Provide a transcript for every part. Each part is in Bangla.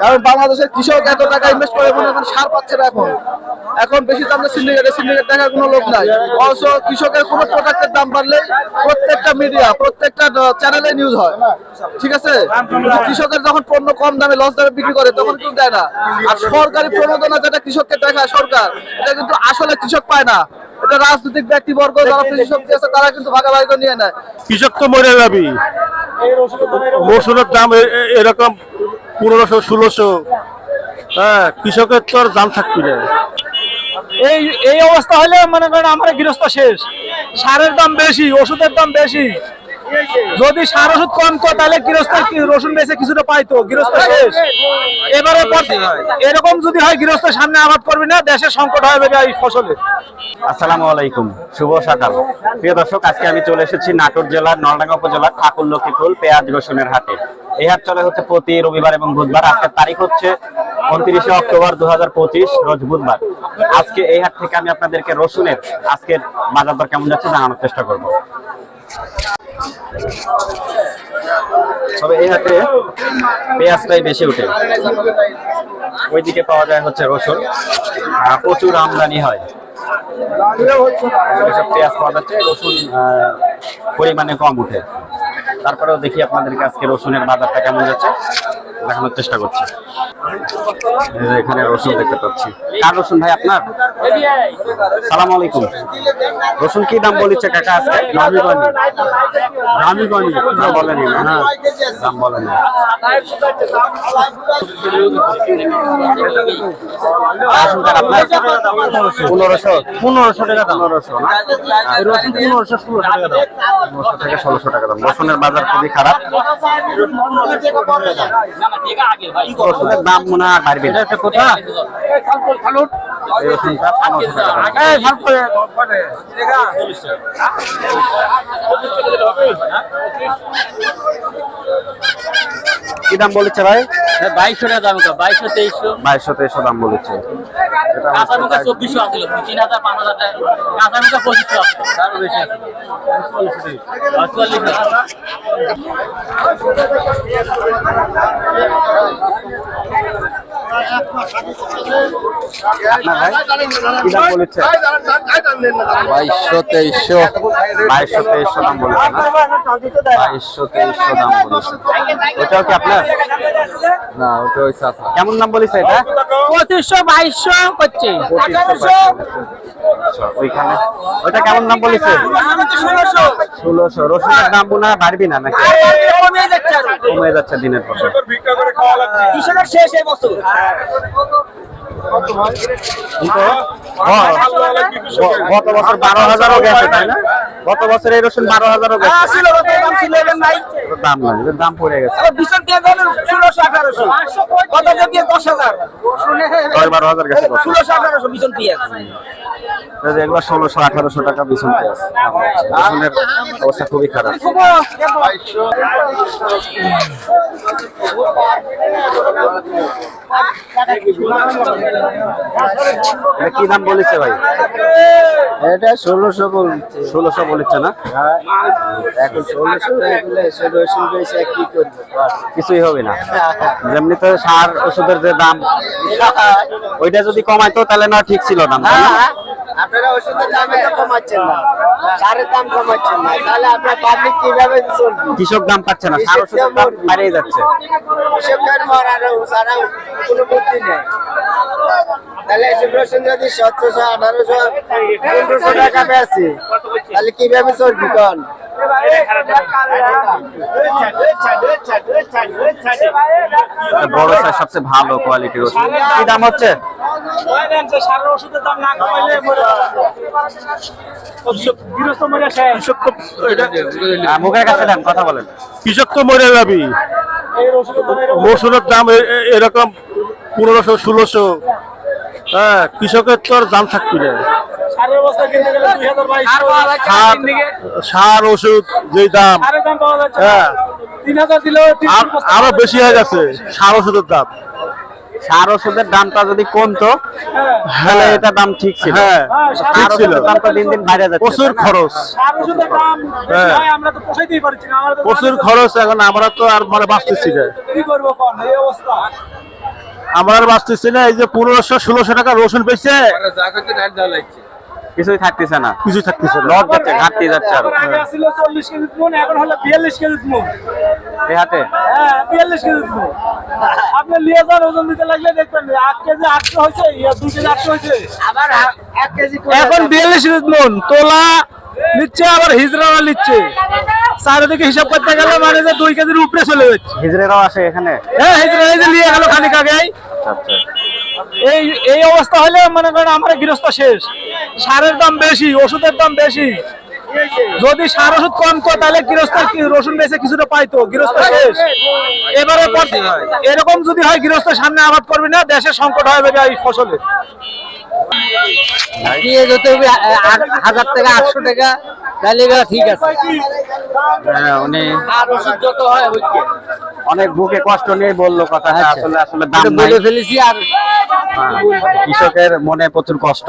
কারণ বাংলাদেশের কৃষক এত টাকা ইনভেস্ট করে, মনে এখন সার পাচ্ছে না এখন। এখন বেশি দাম সিন্ডিকেটে সিন্ডিকেট দেখার কোনো লোক নাই। অবশ্য কৃষকের কোনো প্রোডাক্টের দাম বাড়লে প্রত্যেকটা মিডিয়া প্রত্যেকটা চ্যানেলে নিউজ হয়। ঠিক আছে? কৃষকের যখন পণ্য কম দামে লস দামে বিক্রি করে, তখন কিন্তু দেয় না। আর সরকারি প্রণোদনা যেটা কৃষককে দেখায় সরকার, এটা কিন্তু আসলে কৃষক পায় না। এটা রাজনৈতিক ব্যক্তিবর্গ, যারা কৃষক আছে, তারা কিন্তু ভাগাভাগি করে নিয়ে নেয়। কৃষক তো মরে যাবি। রসুনের দাম এরকম পনেরোশো ষোলোশো। হ্যাঁ কৃষকের তো আর দাম থাকবি না। এই এই অবস্থা হলে মনে করেন আমার গৃহস্থ শেষ। সারের দাম বেশি ওষুধের দাম বেশি। যদি সার ওষুধ কম তো তাহলে গৃহস্থ কি- রসুন বেচে কিছুটা পাইতো গৃহস্থ শেষ। এবারে এরকম যদি হয় গৃহস্থ সামনে আবাদ করবে না দেশের সংকট হবে এই ফসলে। আসসালামু আলাইকুম শুভ সকাল। প্রিয় দর্শক আজকে আমি চলে এসেছি নাটোর জেলার নলডাঙ্গা উপজেলার ঠাকুর লক্ষ্মীপুর পেঁয়াজ রসুনের হাটে। এই হাট চলে হচ্ছে প্রতি রবিবার এবং বুধবার। আজকের তারিখ হচ্ছে উনত্রিশে অক্টোবর দুহাজার পঁচিশ, রোজ বুধবার। আজকে এই হাট থেকে আমি আপনাদেরকে রসুনের আজকের বাজার দর কেমন যাচ্ছে জানানোর চেষ্টা করব। তবে এই হাটে পেঁয়াজটাই বেশি উঠে ওইদিকে পাওয়া যায় হচ্ছে রসুন। প্রচুর আমদানি হয়। পেঁয়াজ পাওয়া যাচ্ছে, রসুন পরিমাণে কম উঠে তারপরেও দেখি আপনাদেরকে আজকে রসুনের বাজারটা কেমন যাচ্ছে দেখানোর চেষ্টা করছি। এখানে রসুন দেখতে পাচ্ছি। কার রসুন ভাই আপনার? সালাম আলাইকুম। রসুন কি দাম বলেছে কাকা আজকে? দামি বানি দামি বানি দাম বলেনি না হ্যাঁ দাম বলেনি। পনেরোশো। পনেরোশো টাকা দাম। পনেরোশো না? রসুন পনেরোশো ষোলোশো টাকা দাম। পনেরোশো থেকে ষোলোশো টাকা দাম। রসুনের বাজার খুবই খারাপ। রসুনের দাম মনে হয় আর বাড়বে না। এই রসুনটা পনেরোশো টাকা। দাম। কি দাম বলেছে ভাই? বাইশশো টাকা দাম ওটা বাইশশো তেইশশো। বাইশশো তেইশশো দাম বলেছে। এটা কাঁচা হচ্ছে মুখা চব্বিশশো আসছিল তিন হাজার পাঁচ হাজার টাকা। কাঁচা পঁচিশশো আসছিল তারও বেশি আসছিল বাইশশো তেইশশো বাইশশো তেইশশো দাম বলেছে না। বাইশশো তেইশশো দাম বলেছে ওটাও কি আপনার না ওটা ওই কেমন দাম বলেছে? এটা পঁচিশশো বাইশশো করছে ওইখানে ওটা কেমন দাম বলেছে ষোলোশো রসুনের দাম হয় বাড়বি না নাকি? কমে যাচ্ছে দিনের পর। কৃষকের শেষ এই বছর। গ- গত বছর বারো হাজারও গেছে তাই না? গত বছর এই রসুন বারো হাজারও গেছে। ওটার দাম নাই। দাম পড়ে গেছে। ষোলোশো আঠারোশো। কত দিয়ে দশ হাজার। বারো হাজার গেছে ষোলোশো আঠারোশো বিজন পেঁয়াজ এগুলো ষোলোশো আঠারোশো টাকা বিছুন পেঁয়াজ অবস্থা খুবই খারাপ। কি দাম বলেছে ভাই? এটা ষোলোশো বলছে। ষোলোশো বলেছে না? এখন ষোলোশো কি করবে? কিছুই হবে না। যেমনি তো সার ওষুধের যে দাম ওইটা যদি কমাইতো তাহলে না ঠিক ছিল দাম না? আপনারা ওষুধের দাম তো কমাচ্ছেন না। সারের দাম কমাচ্ছেন না। তাহলে আপনার পাবলিক কীভাবে চলবে? কৃষক দাম পাচ্ছে না সার ওষুধের দাম বাড়িয়ে যাচ্ছে। কৃষকের মরার সারা কোনো বুদ্ধি নেই। তাহলে এসব যদি সতেরোশো আঠারোশো পনেরোশো টাকা পেয়েছি তাহলে কীভাবে চলবি কন? বড় সাইজ সবচেয়ে ভালো কোয়ালিটির ওষুধ কি দাম হচ্ছে? মুখের কাছে দেন কথা বলেন। কৃষক তো মরে যাবি। ওষুধের দাম এরকম পনেরোশো ষোলোশো। হ্যাঁ কৃষকের তো আর দাম থাকবি না। সার সার ওষুধ যেই দাম। হ্যাঁ। আর বেশি হয়ে গেছে সার ওষুধের দাম। সার ওষুধের দামটা যদি কমতো তাহলে এটা দাম ঠিক ছিল। হ্যাঁ ঠিক সার ছিল ওষুধের দাম তো দিন দিন বাইরে যাচ্ছে প্রচুর খরচ। সার ওষুধের দাম বেশি হ্যাঁ। আমরা তো পোষাইতেই পারছি না। আমরা প্রচুর খরচ এখন আমরা তো আর মানে বাঁচতেছি না। কি করব এই অবস্থা। আমার আর বাঁচতেছে না এই যে পনেরোশো ষোলোশো টাকা রসুন পেয়েছে কিছুই থাকতেছে না। কিছু থাকতেছে না। যাচ্ছে ঘাটতি যাচ্ছে আরও। আগে ছিল চল্লিশ কেজি মন এখন হলো বিয়াল্লিশ কেজি মন এই হাটে হ্যাঁ বিয়াল্লিশ কেজি মন আপনি নিয়ে যান ওজন দিতে লাগলে দেখবেন। আট কেজি আটশো হয়েছে ইয়া কেজি এখন বিয়াল্লিশ কেজি মন তোলা নিচ্ছে আবার হিজড়ারা নিচ্ছে। চারিদিকে হিসাব করতে গেলে মানে যে দুই কেজির উপরে চলে যাচ্ছে। হিজড়েরাও আসে এখানে? হ্যাঁ হিজড়া এই যে নিয়ে গেল খানিক আগেই আচ্ছা এই এই অবস্থা হলে মনে করেন আমার গৃহস্থ শেষ। সারের দাম বেশি ওষুধের দাম বেশি। যদি সার ওষুধ কম তো তাহলে গৃহস্থ রসুন বেচে কিছুটা পাইতো গৃহস্থ শেষ। এবারে এরকম যদি হয় গৃহস্থ সামনে আবাদ করবি না দেশের সংকট হয়ে যাবে এই ফসলে। হবে হাজার টাকা আটশো টাকা। তাহলে এবার ঠিক আছে। হ্যাঁ, উনি আর ওষুধ যত হয় হচ্ছে অনেক বুকে কষ্ট নিয়ে বলল কথা আসলে আসলে দাম বলে ফেলেছি আর হ্যাঁ, কৃষকের মনে প্রচুর কষ্ট।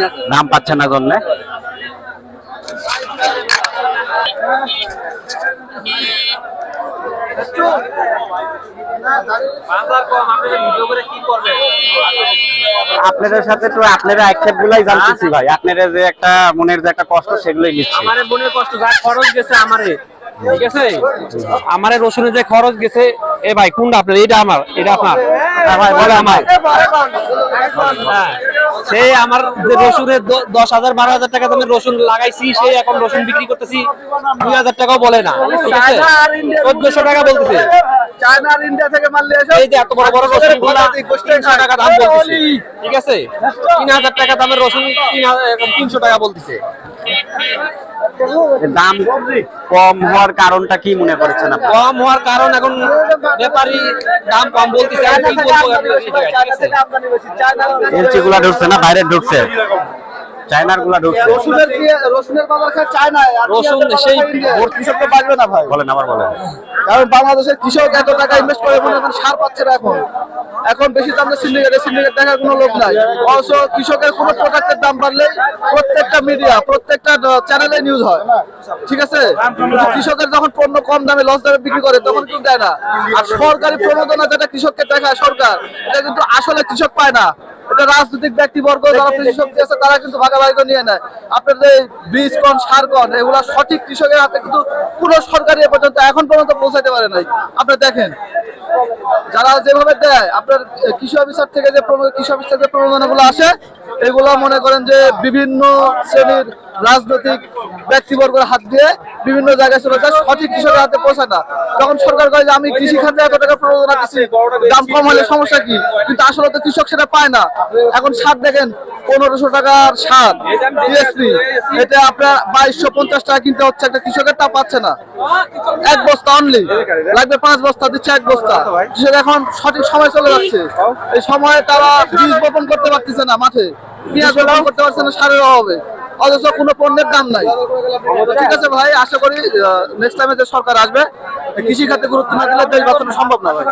নাম দাম পাচ্ছে না জন্য। আপনাদের সাথে তো আপনারা আক্ষেপ গুলাই জানতেছি ভাই। আপনারা যে একটা মনের যে একটা কষ্ট সেগুলোই নিচ্ছি। আমারে মনের কষ্ট যা খরচ গেছে আমারে ঠিক আছে? আমারে রসুনের যে খরচ গেছে এ ভাই কোনটা আপনার? এটা আমার এটা আপনার। হ্যাঁ ভাই বলে আমার হ্যাঁ। সেই আমার যে রসুনের দশ হাজার বারো হাজার টাকা দামের রসুন লাগাইছি সেই এখন রসুন বিক্রি করতেছি দুই হাজার টাকাও বলে না। ঠিক আছে? চোদ্দশো টাকা বলতেছে। চায়না ইন্ডিয়া থেকে মাল নিয়ে এই যে এত বড় বড় রসুন তিনশো টাকা দাম বলতেছে। ঠিক আছে? তিন হাজার টাকা দামের রসুন তিন তিনশো টাকা বলতেছে। দাম কম হওয়ার কারণটা কি মনে করছেন আপনি কম হওয়ার কারণ এখন ব্যাপারী দাম কম বলতেছে আছে? এলচি গুলা ঢুকছে না বাইরে ঢুকছে চায়নারগুলা ঢুকছে। রসুনের রসুনের বাজার খায় চায়নায় রসুন সেই বাজার খায় ইন্ডিয়ায়। ওর কৃষক তো বাঁচবে না ভাই। বলেন আবার বলেন। কারণ বাংলাদেশের কৃষক এত টাকা ইনভেস্ট করে মনে এখন সার পাচ্ছে না এখন। এখন বেশি দাম সিন্ডিকেটে সিন্ডিকেট দেখার কোনো লোক নাই। অবশ্য কৃষকের কোনো প্রোডাক্টের দাম বাড়লে প্রত্যেকটা মিডিয়া প্রত্যেকটা চ্যানেলে নিউজ হয়। ঠিক আছে? কৃষকের যখন পণ্য কম দামে লস দামে বিক্রি করে তখন কিন্তু দেয় না। আর সরকারি প্রণোদনা যেটা কৃষককে দেখায় সরকার এটা কিন্তু আসলে কৃষক পায় না। রাজনৈতিক ব্যক্তিবর্গ যারা কৃষক আছে তারা কিন্তু ভাগাভাগি করে নিয়ে নেয়। আপনার যে বীজ কন সার কন এগুলা সঠিক কৃষকের হাতে কিন্তু পুরো সরকারি এ পর্যন্ত এখন পর্যন্ত পৌঁছাতে পারে নাই। আপনি দেখেন যারা যেভাবে দেয় আপনার কৃষি অফিসার থেকে যে কৃষি অফিস থেকে প্রণোদনাগুলো আসে এগুলো মনে করেন যে বিভিন্ন শ্রেণির রাজনৈতিক ব্যক্তিবর্গের হাত দিয়ে বিভিন্ন জায়গায় চলে যায়, সঠিক কৃষকের হাতে না। তখন সরকার কয় যে, আমি কৃষি খাতে এত টাকা প্রণোদনা দিচ্ছি দাম কম হলে সমস্যা কি? কিন্তু আসলে তো কৃষক সেটা পায় না। এখন সার দেখেন, পনেরোশো টাকার সার টিএসপি এটা আপনার বাইশশো পঞ্চাশ টাকা কিনতে হচ্ছে, একটা কৃষকের তা পাচ্ছে না। এক বস্তা অনলি লাগবে পাঁচ বস্তা, দিচ্ছে এক বস্তা। কৃষক এখন সঠিক সময় চলে যাচ্ছে। এই সময়ে তারা বীজ বপন করতে পারতেছে না মাঠে, পেঁয়াজ বপন করতে পারছে না, সারের অভাবে। অথচ কোনো পণ্যের দাম নাই। ঠিক আছে ভাই আশা করি নেক্সট টাইমে যে সরকার আসবে কৃষি খাতে গুরুত্ব না দিলে দেশ বাঁচানো সম্ভব না ভাই।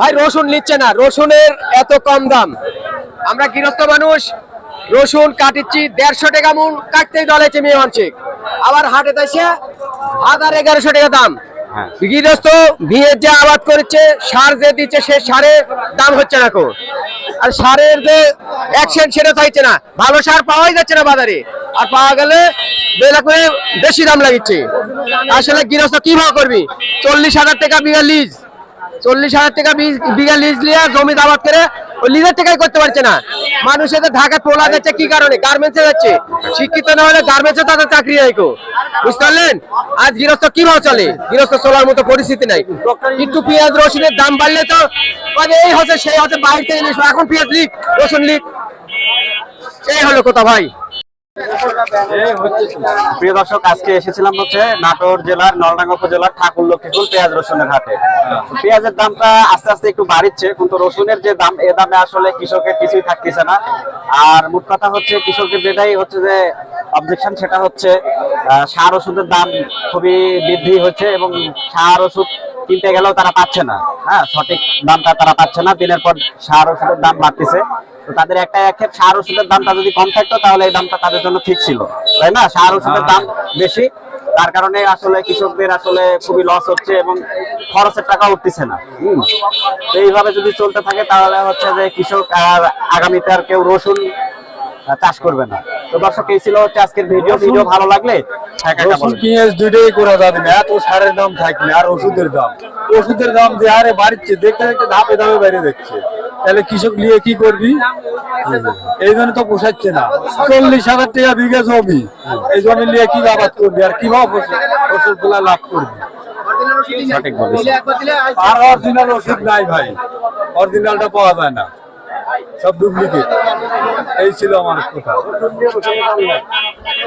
ভাই রসুন নিচ্ছে না। রসুনের এত কম দাম। আমরা গৃহস্থ মানুষ রসুন কাটিচ্ছি দেড়শো টাকা মূল কাটতেই দলেছে মেয়ে মানসিক আবার হাটে তাইছে হাজার এগারোশো টাকা দাম। হ্যাঁ। গৃহস্থ ভিড়ের যে আবাদ করেছে সার যে দিচ্ছে সে সারের দাম হচ্ছে না কো। আর সারের যে অ্যাকশন সেটা চাইছে না। ভালো সার পাওয়াই যাচ্ছে না বাজারে। আর পাওয়া গেলে বেলা করে বেশি দাম লাগিচ্ছে। আসলে গৃহস্থ কি ভাব করবি? চল্লিশ হাজার টাকা বিঘা লিজ চল্লিশ হাজার টাকা বীজ- বিঘা লিজ নিয়ে জমি আবাদ করে ওই লিজের টাকাই করতে পারছে না। মানুষ এদের পোলা যাচ্ছে কি কারণে? গার্মেন্টসে শিক্ষিত না হলে গার্মেন্টসে তাদের চাকরি হয় বুঝতে পারলেন? আজ গৃহস্থ কীভাবে চলে? গৃহস্থ চলার মতো পরিস্থিতি নাই। একটু পেঁয়াজ, রসুনের দাম বাড়লে তো মানে এই হচ্ছে, সেই হচ্ছে বাইরে থেকে এখন পেঁয়াজ রসুন লিখ এই হলো কথা ভাই। প্রিয় দর্শক, আজকে এসেছিলাম হচ্ছে নাটোর জেলার নলডাঙ্গা উপজেলার ঠাকুর লক্ষ্মীপুর পেঁয়াজ রসুনের হাটে। পেঁয়াজের দামটা আস্তে আস্তে একটু বাড়ছে কিন্তু রসুনের যে দাম, এ দামে আসলে কৃষকের কিছুই থাকতেছে না। আর মোট কথা হচ্ছে, কৃষকের যেটাই হচ্ছে যে অবজেকশন সেটা হচ্ছে সার ওষুধের দাম খুবই বৃদ্ধি হচ্ছে এবং সার ওষুধ কিনতে গেলেও তারা পাচ্ছে না। হ্যাঁ সঠিক দামটা তারা পাচ্ছে না। দিনের পর সার ওষুধের দাম বাড়তেছে। তো তাদের একটা আক্ষেপ সার ওষুধের দামটা যদি কম থাকতো তাহলে এই দামটা তাদের জন্য ঠিক ছিল। তাই না? সার ওষুধের দাম বেশি। তার কারণে আসলে কৃষকদের আসলে খুবই লস হচ্ছে এবং খরচের টাকা উঠতেছে না। তো এইভাবে যদি চলতে থাকে তাহলে হচ্ছে যে কৃষক আর আগামীতে আর কেউ রসুন চাষ করবে না। তো দর্শক এই ছিল হচ্ছে আজকের ভিডিও। ভিডিও ভালো লাগলে এক একটা বলবেন। পেঁয়াজ দুইটাই করে যাবে না। এত সারের দাম থাকলে আর ওষুধের দাম। ওষুধের দাম যে হারে বাড়ছে দেখতে দেখতে ধাপে ধাপে বেড়ে যাচ্ছে। তাহলে কৃষক নিয়ে কি করবি? এই জন্য তো পোষাচ্ছে না। চল্লিশ হাজার টাকা বিঘা জমি। এই জমি নিয়ে কি আবাদ করবি? আর কীভাবে ওষুধগুলা লাভ করবি? আর অরিজিনাল ওষুধ নাই ভাই। অরিজিনালটা পাওয়া যায় না। সব ডুপ্লিকেট। এই ছিল আমার কথা।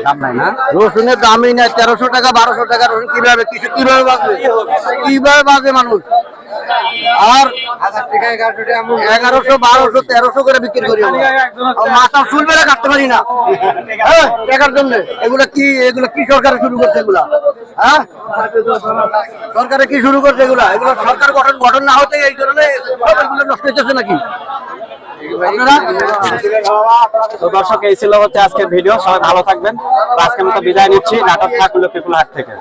দাম নাই না? রসুনের দামই নাই। তেরোশো টাকা বারোশো টাকা রসুন। কীভাবে কিছু কীভাবে বাঁচবে? কীভাবে বাঁচবে মানুষ? আর এগারোশো বারোশো তেরোশো করে বিক্রি করি মাথা চুল বেড়ে কাটতে পারি না। হ্যাঁ টাকার জন্য। এগুলো কি এগুলো কি সরকার শুরু করছে এগুলা? হ্যাঁ? সরকারে কি শুরু করছে এগুলা? এগুলো সরকার গঠন গঠন না হতে এই কারণে সব এগুলো নষ্ট হইতেছে নাকি? দর্শক এই ছিল হচ্ছে আজকের ভিডিও। সবাই ভালো থাকবেন। আজকের মতো বিদায় নিচ্ছি। নাটক থাকল পিপুল হাট থেকে।